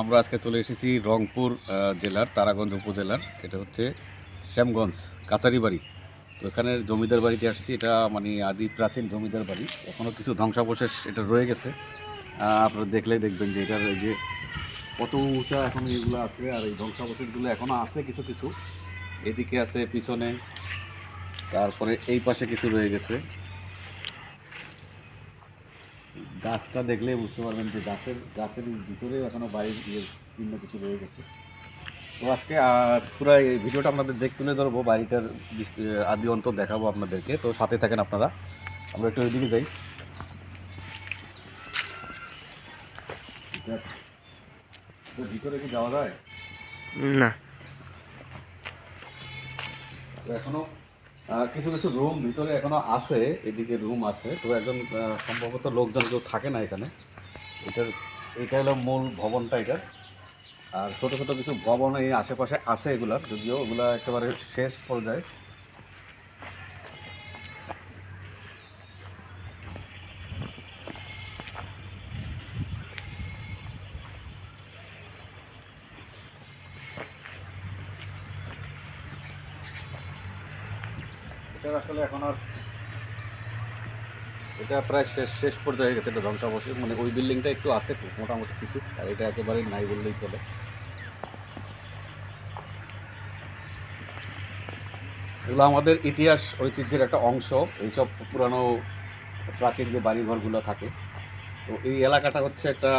আমরা আজকে চলে এসেছি রংপুর জেলার, তারাগঞ্জ উপজেলার। এটা হচ্ছে শ্যামগঞ্জ কাছারি বাড়ি তো এখানে জমিদার বাড়িতে আসছি। এটা মানে আদি প্রাচীন জমিদার বাড়ি। এখনও কিছু ধ্বংসাবশেষ এটা রয়ে গেছে। আপনারা দেখলেই দেখবেন যে এটার যে কত উঁচা এখন এগুলো আছে আর এই ধ্বংসাবশেষগুলো এখনও আছে কিছু কিছু। এদিকে আছে পিছনে, তারপরে এই পাশে কিছু রয়ে গেছে। গাছটা দেখলে বুঝতে পারবেন যে গাছের গাছের ভিতরে এখনও বাড়ির ইয়ে ভিন্ন কিছু রয়ে গেছে। তো আজকে পুরো এই ভিডিওটা আপনাদের দেখ তুলে ধরবো বাড়িটার আদি অন্ত দেখাবো আপনাদেরকে। তো সাথে থাকেন আপনারা। আমরা একটু ওইদিকে যাই। ভিতরে কি যাওয়া যায়? না। এখনও কিছু কিছু রুম ভিতরে এখনও আছে, এদিকে রুম আছে। তো একজন সম্ভবত লোকজন কেউ থাকে না এখানে। এটার এটা হলো মূল ভবনটা এটার। আর ছোট ছোট কিছু ভবন এই আশেপাশে আছে এগুলার, যদিও ওগুলা একেবারে শেষ পর্যায়ে। এটার আসলে এখন আর এটা প্রায় শেষ শেষ পর্যায়ে গেছে, এটা ধ্বংসাবশেষ। মানে ওই বিল্ডিংটা একটু আছে মোটামুটি কিছু, আর এটা একেবারেই নাই বললেই চলে। এগুলো আমাদের ইতিহাস, ঐতিহ্যের একটা অংশ, এইসব পুরানো প্রাচীন যে বাড়িঘরগুলো থাকে। তো এই এলাকাটা হচ্ছে একটা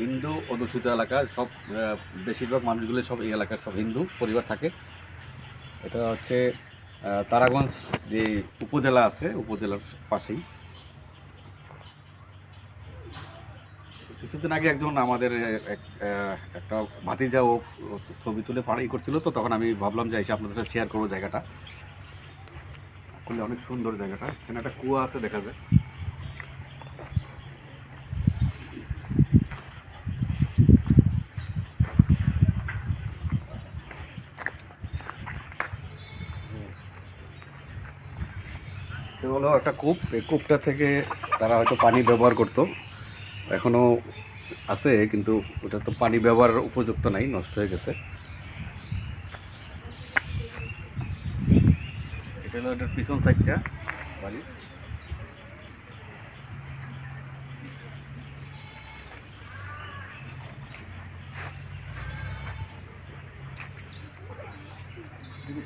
হিন্দু অধ্যুষিত এলাকা, সব বেশিরভাগ মানুষগুলো সব এই এলাকার সব হিন্দু পরিবার থাকে। এটা হচ্ছে তারাগঞ্জ যে উপজেলা আছে, উপজেলার পাশেই। কিছুদিন আগে একজন আমাদের এক- একটা ভাতিজা ও ছবি তুলে পাড়াই করছিল, তো তখন আমি ভাবলাম যে এসে আপনাদের সাথে শেয়ার করব জায়গাটা। খুলে অনেক সুন্দর জায়গাটা। এখানে একটা কুয়া আছে, দেখা যায়। এটা হলো একটা কূপ। এই কূপটা থেকে তারা হয়তো পানি ব্যবহার করতো। এখনও আছে, কিন্তু ওটা তো পানি ব্যবহার উপযুক্ত নাই, নষ্ট হয়ে গেছে। এটা হলো এটার পিছন সাইডটা বাড়ি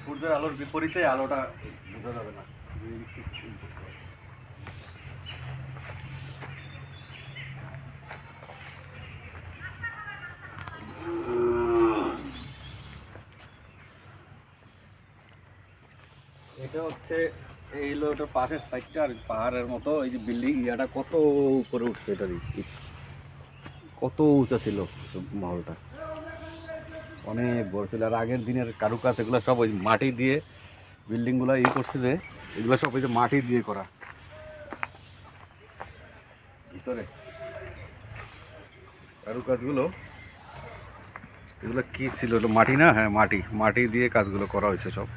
সূর্যের আলোর বিপরীতে আলোটা বোঝা যাবে না এটা হচ্ছে এই ওটার পাশের সাইডটা আর পাহাড়ের মতো, এই যে বিল্ডিং ইয়াটা কত উপরে উঠছে এটারই কত উঁচা ছিল মহলটা অনেক বড় ছিল। আর আগের দিনের কারুকাজ এগুলো সব ওই মাটি দিয়ে বিল্ডিংগুলো ই করছে যে, এগুলো সব ওই যে মাটি দিয়ে করা। ভিতরে কারুকাজগুলো, এগুলো কি ছিল? মাটি না? হ্যাঁ মাটি। মাটি দিয়ে কাজগুলো করা হয়েছে সব।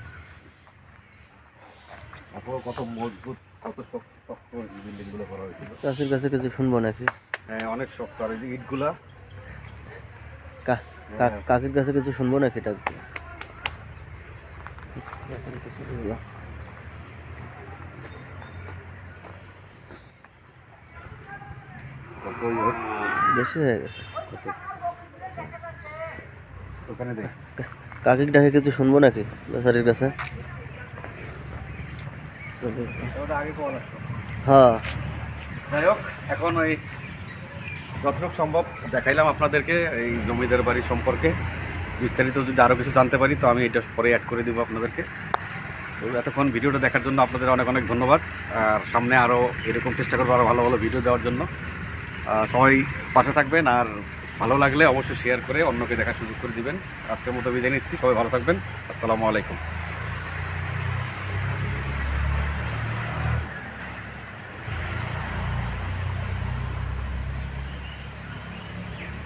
তারপর কত মজবুত কত শক্ত শক্ত বিল্ডিংগুলো করা হয়েছিল। চাষির কাছে কিছু শুনব নাকি? হ্যাঁ অনেক শক্ত। আর এই যে ইটগুলা? কা- কাকির কাছে কিছু শুনব নাকি এটা? বেশি হয়ে গেছে। কাকির ডাকে কিছু শুনব নাকি বেচারির কাছে? লাগতো হ্যাঁ। যাই হোক এখন ওই যতটুকু সম্ভব দেখাইলাম আপনাদেরকে এই জমিদার বাড়ি সম্পর্কে। বিস্তারিত যদি আরও কিছু জানতে পারি তো আমি এটা পরে অ্যাড করে দেবো আপনাদেরকে। তো এতক্ষণ ভিডিওটা দেখার জন্য আপনাদের অনেক অনেক ধন্যবাদ। আর সামনে আরও এরকম চেষ্টা করব আরও ভালো ভালো ভিডিও দেওয়ার জন্য। সবাই পাশে থাকবেন আর ভালো লাগলে অবশ্যই শেয়ার করে অন্যকে দেখার সুযোগ করে দিবেন। আজকের মতো বিদায় নিচ্ছি সবাই ভালো থাকবেন। আসসালামু আলাইকুম।